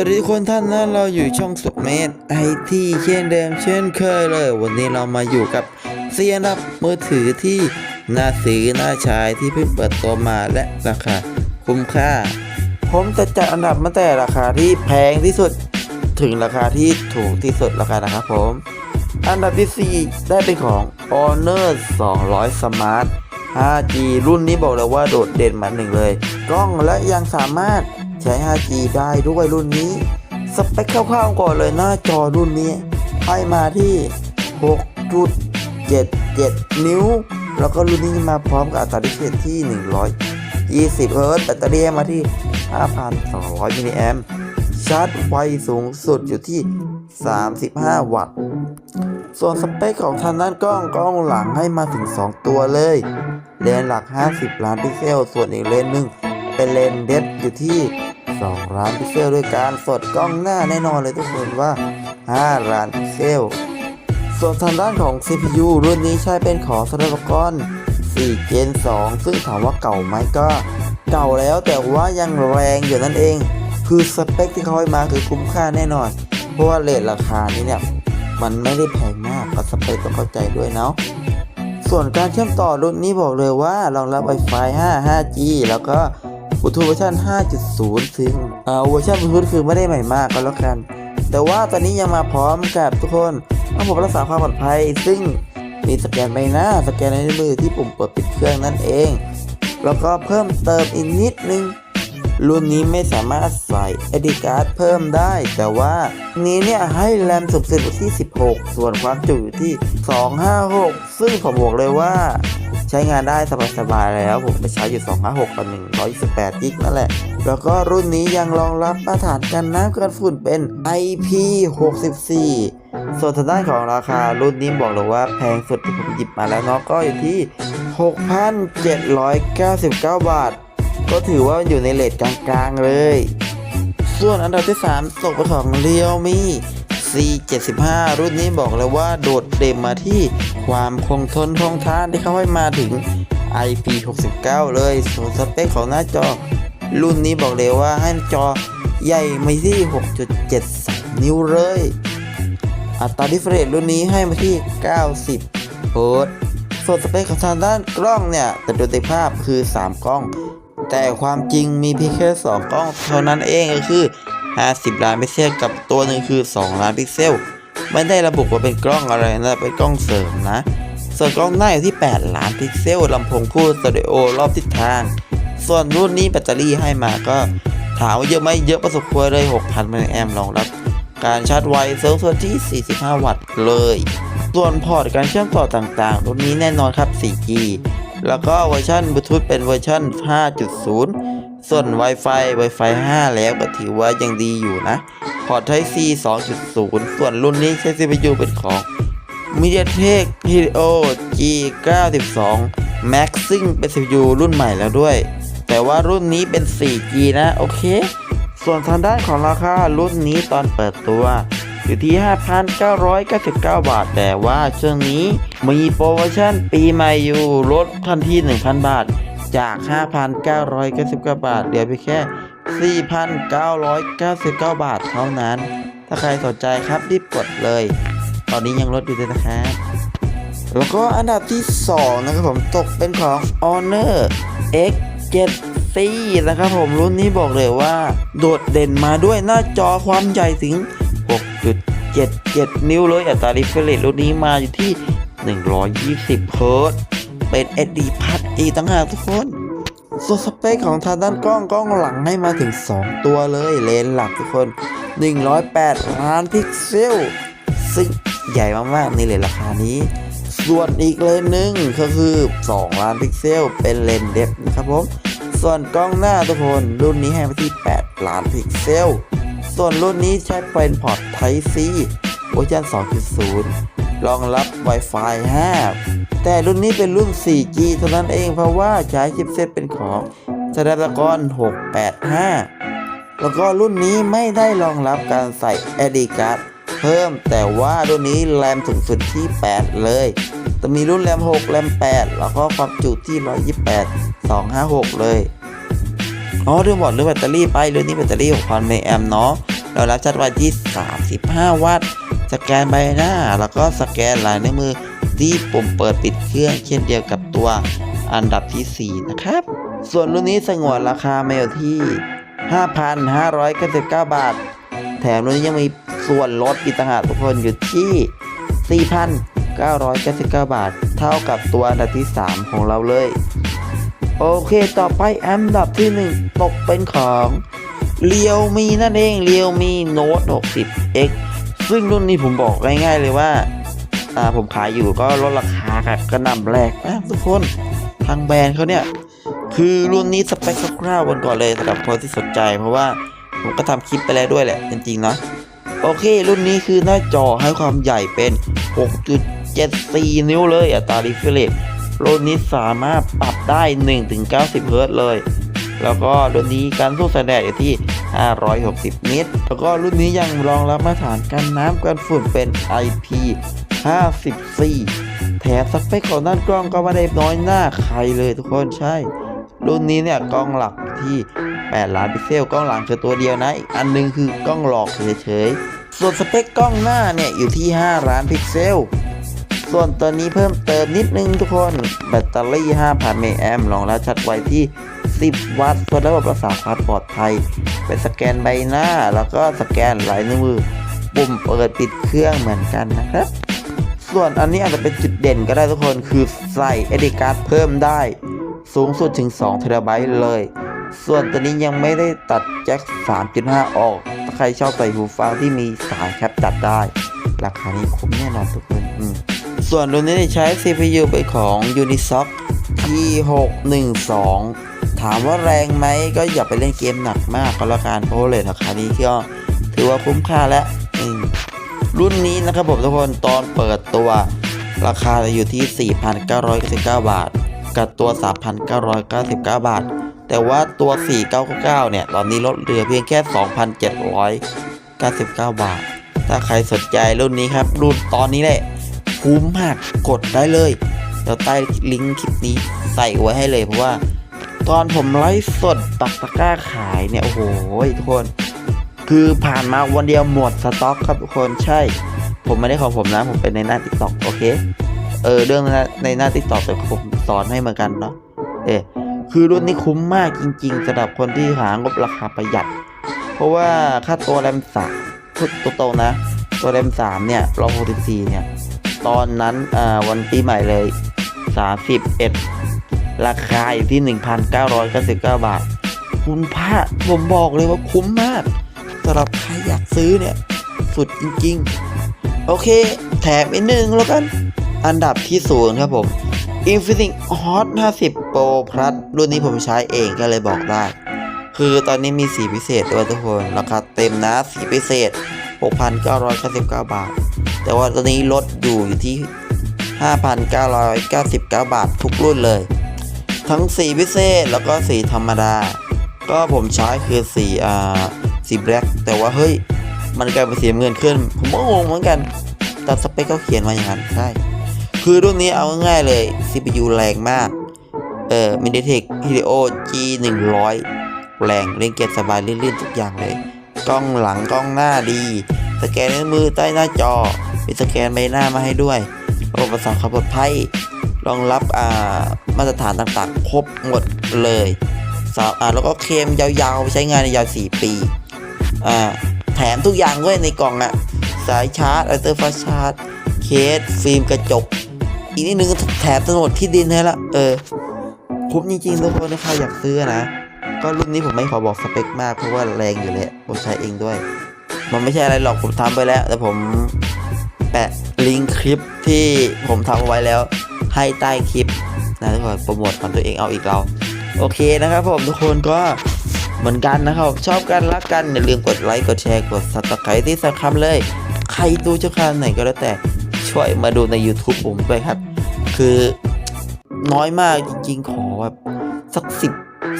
สวัสดีทุกคนท่านนะเราอยู่ช่องสุดเมตไอที่เช่นเดิมเช่นเคยเลย วันนี้เรามาอยู่กับเซียนรับมือถือที่น่าซื้อน่าใช้ที่เพิ่งเปิดตัวมาและราคาคุ้มค่า ผมจะจัดอันดับมาแต่ราคาที่แพงที่สุดถึงราคาที่ถูกที่สุดราคานะครับผม อันดับที่ 4 ได้เป็นของ Honor 200 Smart 5G รุ่นนี้บอกเลยว่าโดดเด่นมาหนึ่งเลย กล้องและยังสามารถ ใช้ 5G ได้ด้วยรุ่นนี้ สเปคคร่าวๆก่อนเลยหน้าจอรุ่นนี้ ให้มาที่ 6.77 นิ้ว แล้วก็รุ่นนี้มาพร้อมกับอัตราดิเศษที่ 120 เฮิรตซ์แบตเตอรี่มาที่ 5,200 มิลลิแอมป์ชาร์จไวสูงสุดอยู่ที่ 35 วัตต์ ส่วนสเปคของทางด้านกล้องกล้องหลังให้มาถึง 2 ตัวเลย เลนหลัก 50 ล้านพิกเซล ส่วนอีกเลนหนึ่งเป็นเลนเดฟอยู่ที่ 2 ล้านพิกเซลด้วยการสดกล้องหน้าแน่นอนเลยทุกคนว่า 5 ล้านพิกเซล ส่วนทางด้านของ CPU รุ่นนี้ใช้เป็นของ Snapdragon 4 Gen 2 ซึ่งถามว่าเก่าไหมก็เก่าแล้วแต่ว่ายังแรงอยู่นั่นเอง คือสเปคที่เขาให้มาคือคุ้มค่าแน่นอน เพราะว่าเลทราคานี้เนี่ยมันไม่ได้แพงมากก็สเปคต้องเข้าใจด้วยเนาะส่วนการเชื่อมต่อรุ่นนี้บอกเลยว่ารองรับ Wi-Fi 5 5G แล้วก็ บลูทูธเวอร์ชัน5.0 ซึ่งเอ่อเวอร์ชันบลูทูธคือไม่ได้ใหม่มากก็แล้วกัน แต่ว่าตอนนี้ยังมาพร้อมกับทุกคนระบบรักษาความปลอดภัย ซึ่งมีสแกนใบหน้า สแกนในมือที่ปุ่มเปิดปิดเครื่องนั่นเอง แล้วก็เพิ่มเติมอีกนิดนึงรุ่นนี้ไม่สามารถใส่ SD card เพิ่มได้ แต่ว่านี้เนี่ยให้แรมสูงสุดที่ 16 ส่วนความจุอยู่ที่ 256 ซึ่งผมบอกเลยว่า ใช้งานได้สบายๆแล้ว ผมไปใช้อยู่ 256กับ128กิกนั่นแหละ แล้วก็รุ่นนี้ยังรองรับมาตรฐานกันน้ำกันฝุ่นเป็น IP64 ส่วนทางด้านของราคารุ่นนี้บอกเลยว่าแพงสุดที่ผมหยิบมาแล้วเนาะก็อยู่ที่ 6,799 บาท ก็ถือว่าอยู่ในเลทกลางๆเลย ส่วนอันดับที่ 3 ตกไปของ Realme C75 รุ่นนี้บอกเลยว่าโดดเด่นมาที่ความคงทนทนทานที่เขาให้มาถึง IP69 เลยส่วนสเปคของหน้าจอ รุ่นนี้บอกเลยว่าให้จอใหญ่มาที่ 6.73นิ้วเลย อัตราดิเฟรนรุ่นนี้ให้มาที่ 90 โฮิรตซ์ส่วนสเปคของทางด้านกล้องเนี่ย แต่ดูในภาพคือ 3 กล้อง แต่ความจริงมีเพียงแค่ 2 กล้องเท่านั้นเองก็คือ 50 ล้านพิกเซลกับตัวหนึ่งคือ 2 ล้านพิกเซลไม่ได้ระบุว่าเป็นกล้องอะไรนะเป็นกล้องเสริมนะ ส่วนกล้องหน้าอยู่ที่ 8 ล้านพิกเซลลำโพงคู่สเตอริโอรอบทิศทาง ส่วนรุ่นนี้แบตเตอรี่ให้มาก็ถามว่าเยอะไหมเยอะประสบควรเลย 6,000มิลลิแอมป์รองรับการชาร์จไวสูงสุดที่ 45 วัตต์เลย ส่วนพอร์ตการเชื่อมต่อต่างๆ รุ่นนี้แน่นอนครับ 4G แล้วก็เวอร์ชันบลูทูธเป็นเวอร์ชัน5.0 ส่วน Wi-Fi Wi-Fi 5 แล้วก็ถือว่ายังดีอยู่นะ พอร์ต Type C 2.0 ส่วนรุ่นนี้ใช้ CPU เป็นของ MediaTek Helio G92 Max ซึ่งเป็น CPU รุ่นใหม่แล้วด้วย แต่ว่ารุ่นนี้เป็น 4G นะ โอเค ส่วนทางด้านของราคารุ่นนี้ตอนเปิดตัวอยู่ที่ 5,999 บาท แต่ว่าช่วงนี้มีโปรโมชั่นปีใหม่อยู่ลดทันที 1,000 บาท จาก 5,999 บาท เหลือเพียงแค่ 4,999 บาทเท่านั้น ถ้าใครสนใจครับรีบกดเลย ตอนนี้ยังลดอยู่ด้วยนะครับ แล้วก็อันดับที่ 2 นะครับผมตกเป็นของ Honor X7 C นะครับผมรุ่นนี้บอกเลยว่า โดดเด่นมาด้วยหน้าจอความใหญ่ถึง 6.77 นิ้วเลยอัตรา refresh รุ่นนี้มาอยู่ที่ 120 เฮิรตซ์ เป็น SD พัดอีต่างหากทุกคนส่วนสเปคของทางด้านกล้องกล้องหลังให้มาถึง 2 ตัวเลยเลนหลักทุกคน 108 ล้านพิกเซล ซึ่งใหญ่มากๆในเลนราคานี้ ส่วนอีกเลนหนึ่งก็คือ 2 ล้านพิกเซล เป็นเลนเดฟนะครับผม ส่วนกล้องหน้าทุกคนรุ่นนี้ให้มาที่ 8 ล้านพิกเซล ส่วนรุ่นนี้ใช้เป็นพอร์ต Type C เวอร์ชัน2.0 รองรับ Wi-Fi 5 แต่รุ่นนี้เป็นรุ่น 4G เท่านั้นเองเพราะว่าใช้ชิปเซตเป็นของ Snapdragon 685 แล้วก็รุ่นนี้ไม่ได้รองรับการใส่ SD card เพิ่มแต่ว่ารุ่นนี้แรมสูงสุดที่ 8 เลย จะมีรุ่นแรม 6 แรม 8 แล้วก็ความจุที่ 128 256 เลยอ๋อลืมบอกเรื่องแบตเตอรี่ไปรุ่นนี้แบตเตอรี่ 6,000มิลลิแอมเนาะเรารับชัดไว้ที่ 35 วัตต์ สแกนใบหน้า แล้วก็สแกนลายนิ้วมือที่ปุ่มเปิดปิดเครื่องเช่นเดียวกับตัวอันดับทีสี่ 4 นะครับ ส่วนรุ่นนี้สงวนราคามาอยู่ที่ 5,599 บาท แถมรุ่นนี้ยังมีส่วนลดอีกต่างหากทุกคนอยู่ที่ 4,999 บาท เท่ากับตัวอันดับที่ 3 ของเราเลย โอเคต่อไปอันดับที่ 1 ตกเป็นของเรียวมีนั่นเองเรียวมีโน้ต 60X ซึ่งรุ่นนี้ผมบอกง่ายๆเลยว่าอ่าผมขายอยู่ก็ลดราคาครับกระนำแรกนะทุกคนทางแบรนด์เขาเนี่ย คือรุ่นนี้สเปคคร่าวๆกันก่อนเลยสำหรับคนที่สนใจ เพราะว่าผมก็ทำคลิปไปแล้วด้วยแหละจริงๆนะโอเค รุ่นนี้คือหน้าจอให้ความใหญ่เป็น 6.74 นิ้วเลยอัตรา refresh รุ่นนี้สามารถปรับได้ 1-90 เฮิรต์เลย แล้วก็รุ่นนี้การสู้แสงแดดอยู่ที่ 560 เมตร แล้วก็รุ่นนี้ยังรองรับมาตรฐานกันน้ำกันฝุ่นเป็น IP 54 แถมสเปคของด้านกล้องก็ไม่ได้น้อยหน้าใครเลยทุกคนใช่ รุ่นนี้เนี่ยกล้องหลักที่ 8 ล้านพิกเซลกล้องหลังคือตัวเดียวนะ อีกอันหนึงคือกล้องหลอกเฉยๆ ส่วนสเปคกล้องหน้าเนี่ยอยู่ที่ 5 ล้านพิกเซล ส่วนตัวนี้เพิ่มเติมนิดนึงทุกคน แบตเตอรี่ 5,000มิลลิแอมป์รองรับชัดไวที่ 10 วัตต์เพื่อระบบรักษาความปลอดภัย เป็นสแกนใบหน้า แล้วก็สแกนลายนิ้วมือ ปุ่มเปิดปิดเครื่องเหมือนกันนะครับ ส่วนอันนี้อาจจะเป็นจุดเด่นก็ได้ทุกคนคือใส่เอดีการ์ดเพิ่มได้ สูงสุดถึง2เทราไบต์เลย ส่วนตัวนี้ยังไม่ได้ตัดแจ็ค 3.5 ออก ถ้าใครชอบใส่หูฟังที่มีสายแคปจัดได้ ราคานี้คุ้มแน่นอนทุกคนอืม ส่วนรุ่นนี้ใช้ CPU เป็นของ Unisoc T612 ถามว่าแรงไหมก็อย่าไปเล่นเกมหนักมากก็แล้วกันเพราะเลทราคานี้ก็ถือว่าคุ้มค่าแล้วรุ่นนี้นะครับผมทุกคนตอนเปิดตัวราคาจะอยู่ที่ 4,999 บาท กับตัว 3,999 บาท แต่ว่าตัว 4,999 เนี่ย ตอนนี้ลดเหลือเพียงแค่ 2,799 บาท ถ้าใครสนใจรุ่นนี้ครับ รุ่นตอนนี้แหละ คุ้มมากกดได้เลย เดี๋ยวใต้ลิงก์คลิปนี้ใส่ไว้ให้เลยเพราะว่า ตอนผมไลฟ์สดปักตะกร้าขายเนี่ย โอ้โหทุกคน คือผ่านมาวันเดียวหมดสต็อกครับทุกคนใช่ ผมไม่ได้ของผมนะผมเป็นในหน้าติ๊กต็อกโอเคเออเรื่องในหน้าติ๊กต็อกแต่ผมสอนให้เหมือนกันเนาะเออคือรุ่นนี้คุ้มมากจริงๆสำหรับคนที่หางบราคาประหยัด เพราะว่าค่าตัวแรมสามพูดตนะ ตัวแรมสามเนี่ยรอ64เนี่ย ตอนนั้นวันปีใหม่เลย 31 ราคาอยู่ที่ 1,999 บาท คุณพระผมบอกเลยว่าคุ้มมากสำหรับใครอยากซื้อเนี่ย สุดจริง ๆ โอเค แถมอีกหนึ่งแล้วกัน อันดับที่ศูนย์ครับผม Infinix Hot 50 Pro Plus รุ่นนี้ผมใช้เองก็เลยบอกได้ คือตอนนี้มีสีพิเศษด้วยทุกคน ราคาเต็มนะสีพิเศษ 6,999 บาท แต่ว่าตัวนี้ลดอยู่อยู่ที่ 5,999 บาททุกรุ่นเลย ทั้งสีพิเศษแล้วก็สีธรรมดา ก็ผมใช้คือสีอ่าสีแบล็กแต่ว่าเฮ้ย มันกลายเป็นสีเงินขึ้น ผมก็งงเหมือนกันแต่สเปคเขาเขียนมาอย่างนั้นใช่คือรุ่นนี้เอาง่ายๆเลย CPU แรงมาก เอ่อ MediaTek Helio G 100แรงเล่นเกมสบายเลื่นๆทุกอย่างเลย กล้องหลังกล้องหน้าดี สแกนนิ้วมือใต้หน้าจอ มีสแกนใบหน้ามาให้ด้วยระบบประสานความปลอดภัยรองรับอ่ามาตรฐานต่างๆ ครบหมดเลยสาวอ่าแล้วก็เคลมยาวๆ ใช้งานในยาว 4 ปีอ่าแถมทุกอย่างด้วยในกล่องอะสายชาร์จอัลเตอร์ฟาชาร์จ เคส ฟิล์มกระจก อีกนิดนึงแถมถนนที่ดินให้ละเออคุ้มจริงๆทุกคนถ้าใครอยากซื้อนะ ก็รุ่นนี้ผมไม่ขอบอกสเปคมากเพราะว่าแรงอยู่เลยผมใช้เองด้วย มันไม่ใช่อะไรหรอกผมทำไปแล้ว แต่ผมะลิงก์คลิปที่ผมทำเอาไว้แล้วให้ใต้คลิปนะทุกคนโปรโมทของตัวเองเอาอีกเราโอเคนะครับผมทุกคนก็เหมือนกันนะครับ ชอบกันรักกันอย่าลืมกดไลค์กดแชร์กด subscribe ที่สำคัญเลย ใครดูช่องทางไหนก็แล้วแต่ช่วยมาดูใน YouTube ผมด้วยครับ คือน้อยมากจริงๆ ขอแบบสักสิบ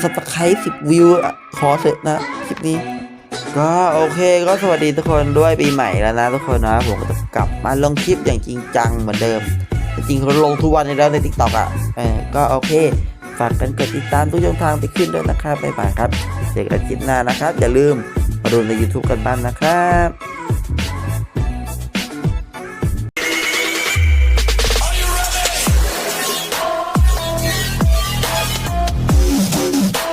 สตไครต์สิบวิวขอเถอะนะคลิปนี้ ก็โอเคก็สวัสดีทุกคนด้วยปีใหม่แล้วนะทุกคนนะผมก็จะกลับมาลงคลิปอย่างจริงจังเหมือนเดิม จริงๆเขาลงทุกวันในแล้วในทิกตอกอะเออก็โอเคฝากกันกดติดตามทุกช่องทางที่ขึ้นด้วยนะครับบ๊ายบายครับเจอกันคลิปหน้านะครับ อย่าลืมมาดูใน YouTube กันบ้างนะครับ